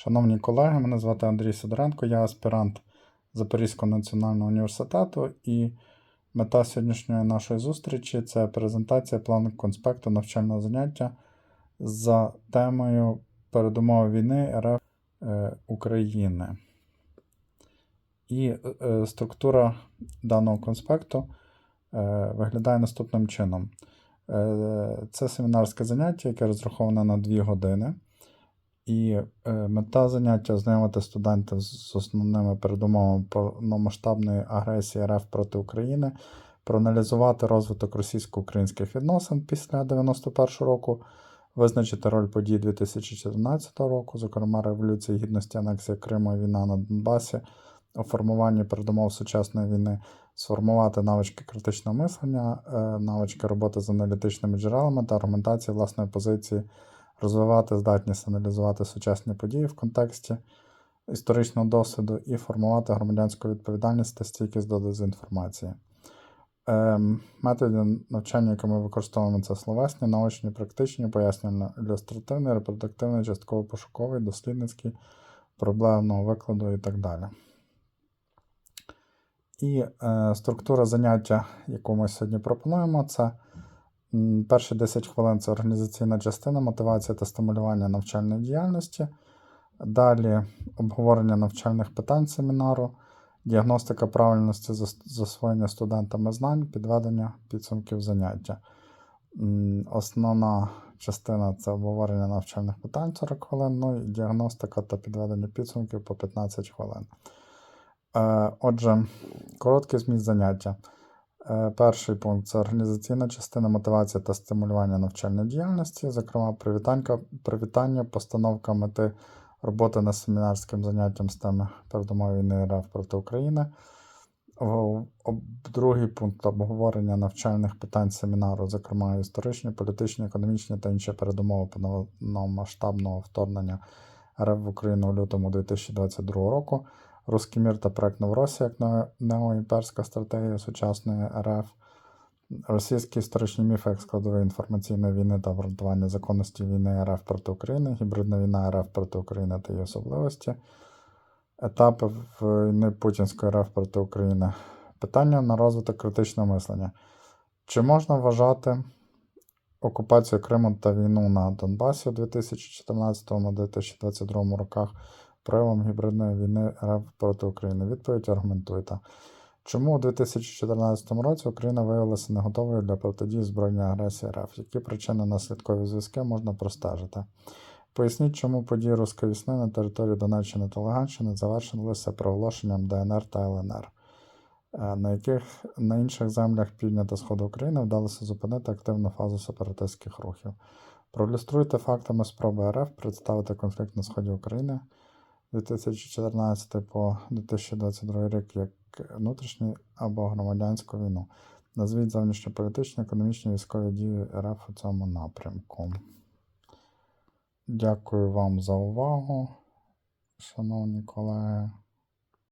Шановні колеги, мене звати Андрій Сидоренко, я аспірант Запорізького національного університету, і мета сьогоднішньої нашої зустрічі це презентація плану конспекту навчального заняття за темою передумови війни РФ е, України. І е, структура даного конспекту е, виглядає наступним чином. Це семінарське заняття, яке розраховане на 2 години. І е, мета заняття ознайомити студентів з основними передумовами повномасштабної агресії РФ проти України, проаналізувати розвиток російсько-українських відносин після 91 року, визначити роль подій 2014 року, зокрема Революції Гідності, анексія Криму війна на Донбасі, у формуванні передумов сучасної війни, сформувати навички критичного мислення, е, навички роботи з аналітичними джерелами та аргументації власної позиції розвивати здатність аналізувати сучасні події в контексті історичного досвіду і формувати громадянську відповідальність та стійкість до дезінформації. Ем, методи навчання, які ми використовуємо, це словесні, наочні, практичні, пояснювально ілюстративний, репродуктивний, частково пошуковий, дослідницький, проблемного викладу і так далі. І е, структура заняття, яку ми сьогодні пропонуємо, це Перші 10 хвилин це організаційна частина, мотивація та стимулювання навчальної діяльності. Далі обговорення навчальних питань семінару, діагностика правильності засвоєння студентами знань, підведення підсумків заняття. Основна частина це обговорення навчальних питань 40 хвилин, ну і діагностика та підведення підсумків по 15 хвилин. Е, Отже, короткий зміст заняття. Е, Перший пункт це організаційна частина мотивація та стимулювання навчальної діяльності, зокрема, привітання, постановка мети роботи над семінарським заняттям з теми передумови війни РФ проти України. Другий пункт обговорення навчальних питань семінару, зокрема історичні, політичні, економічні та інші передумови повномасштабного вторгнення РФ в Україну у лютому 2022 року. Руський мір та проект Новоросія як не- неоімперська стратегія сучасної РФ, російські історичні міфи як складові інформаційної війни та обґрунтування законності війни РФ проти України, гібридна війна РФ проти України та її особливості, етапи війни Путінської РФ проти України. Питання на розвиток критичного мислення. Чи можна вважати окупацію Криму та війну на Донбасі у 2014-2022 роках проявом гібридної війни РФ проти України? Відповідь аргументуйте. Чому у 2014 році Україна виявилася не готовою для протидії збройній агресії РФ? Які причини наслідкові зв'язки можна простежити? Поясніть, чому події Руської весни на території Донеччини та Луганщини завершилися проголошенням ДНР та ЛНР, е, на яких на інших землях півдня та сходу України вдалося зупинити активну фазу сепаратистських рухів. Проілюструйте фактами спроби РФ представити конфлікт на сході України 2014 по 2022 рік як внутрішню або громадянську війну. Назвіть зовнішньополітичні, економічні військові дії РФ у цьому напрямку. Дякую вам за увагу, шановні колеги.